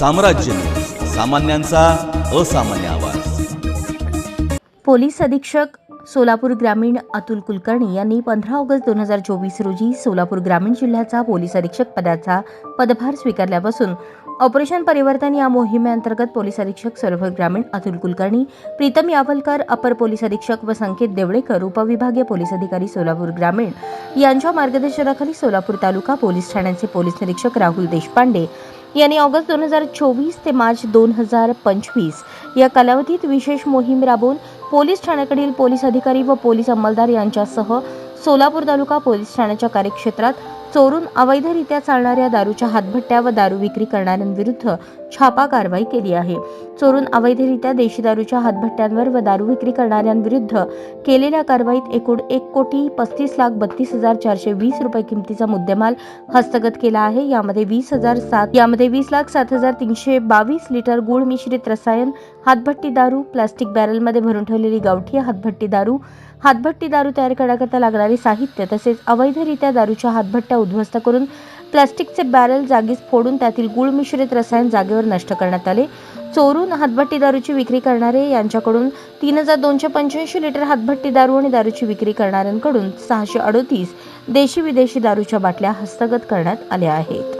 साम्राज्य. सामान्यांचा असामान्य आवाज. पोलीस अधीक्षक सोलापूर ग्रामीण अतुल कुलकर्णी यांनी पंधरा ऑगस्ट दोन हजार चोवीस रोजी सोलापूर ग्रामीण जिल्ह्याचा पोलीस अधीक्षक पदाचा पदभार स्वीकारल्यापासून ऑपरेशन परिवर्तन या मोहिमेअंतर्गत पोलीस अधीक्षक सोलापूर ग्रामीण अतुल कुलकर्णी प्रीतम यावलकर अपर पोलीस अधीक्षक व संकेत देवळेकर उपविभागीय पोलीस अधिकारी सोलापूर ग्रामीण यांच्या मार्गदर्शनाखाली सोलापूर तालुका पोलीस ठाण्याचे पोलीस निरीक्षक राहुल देशपांडे यांनी ऑगस्ट दोन हजार चोवीस ते मार्च दोन हजार पंचवीस या कालावधीत विशेष मोहीम राबवून पोलीस ठाण्याकडील पोलीस अधिकारी व पोलीस अंमलदार यांच्यासह सोलापूर तालुका पोलीस ठाण्याच्या कार्यक्षेत्रात चोरून अवैधरित्या चालणाऱ्या दारूच्या हातभट्ट्या व दारू विक्री करणाऱ्यांविरुद्ध छापा कारवाई केली आहे. चोरून अवैधरित्या देशी दारूच्या हातभट्ट्यांवर व दारू विक्री करणाऱ्यांविरुद्ध केलेल्या कारवाईत एकूण एक कोटी पस्तीस लाख बत्तीस हजार चारशे वीस रुपये किमतीचा मुद्देमाल हस्तगत केला आहे. यामध्ये वीस हजार सात यामध्ये वीस लाख सात हजार तीनशे बावीस लिटर गुळ मिश्रित रसायन हातभट्टी दारू प्लास्टिक बॅरलमध्ये भरून ठेवलेली गावठी हातभट्टी दारू हातभट्टी दारू तयार करण्याकरता लागणारे साहित्य तसेच अवैधरित्या दारूच्या हातभट्ट्या उद्ध्वस्त करून प्लास्टिकचे बॅरल जागीच फोडून त्यातील गुळ मिश्रित रसायन जागेवर नष्ट करण्यात आले. चोरून हातभट्टी दारूची विक्री करणारे यांच्याकडून तीन हजार दोनशे पंच्याऐंशी लिटर हातभट्टी दारू आणि दारूची विक्री करणाऱ्यांकडून सहाशे अडोतीस देशी विदेशी दारूच्या बाटल्या हस्तगत करण्यात आल्या आहेत.